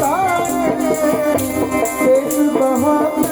ਤਾਰੇ